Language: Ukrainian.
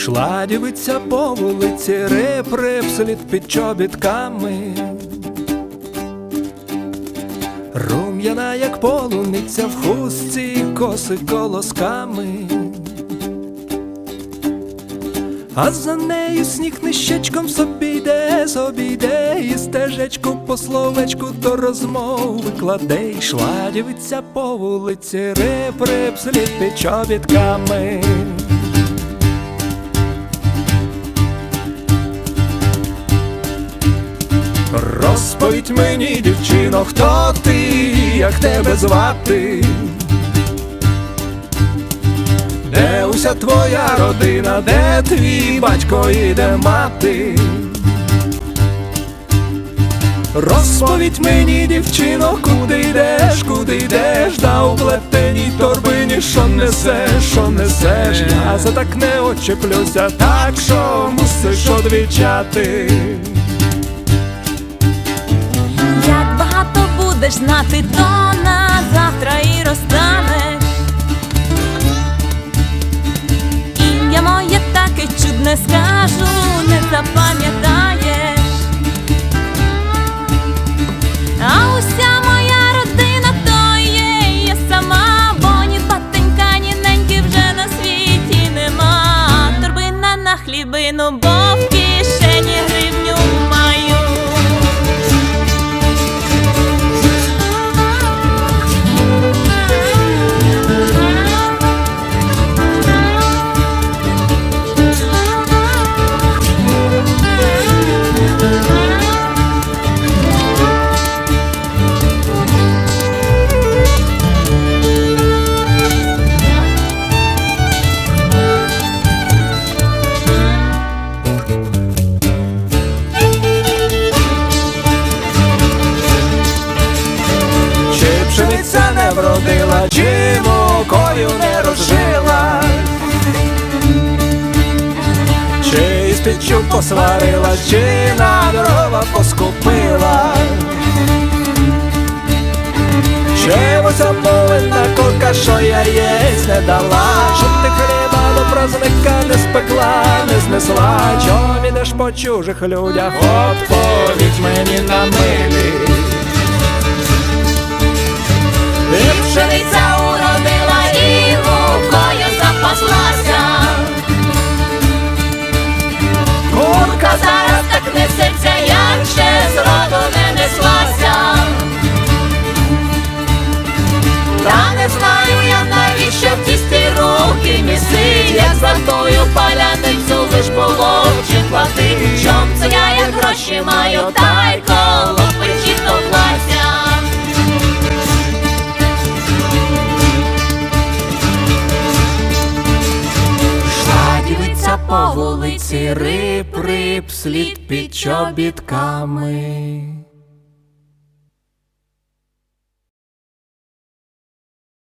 Йшла дівиця по вулиці, слід під чобітками. Рум'яна, як полуниця в хустці, коси колосками. А за нею сніг нищечком собі йде, собі йде, і стежечку по словечку до розмови кладе, йшла дівиця по вулиці, слід під чобітками. Розповідь мені, дівчино, хто ти, як тебе звати? Де уся твоя родина, де твій батько і де мати? Розповідь мені, дівчино, куди йдеш, куди йдеш, да у плетеній торбині, що несеш, що несеш, я за так не очеплюся, так що мусиш одвічати. Будеш знати, то на завтра і розстанеш. Ім'я моє таке чудне скажу, не запам'ятаєш. А уся моя родина то є я сама, бо ні батенька, ні неньки вже на світі нема. Торбина на хлібину, бо в кишені із посварила, чи на дрова поскупила, Чимось обмовина мовина курка, що я єсть не дала, щоб ти хліба до празника не спекла, не знесла, чом ідеш по чужих людях, Отповідь мені на милі. По вулиці, рип-рип, слід під чобітками.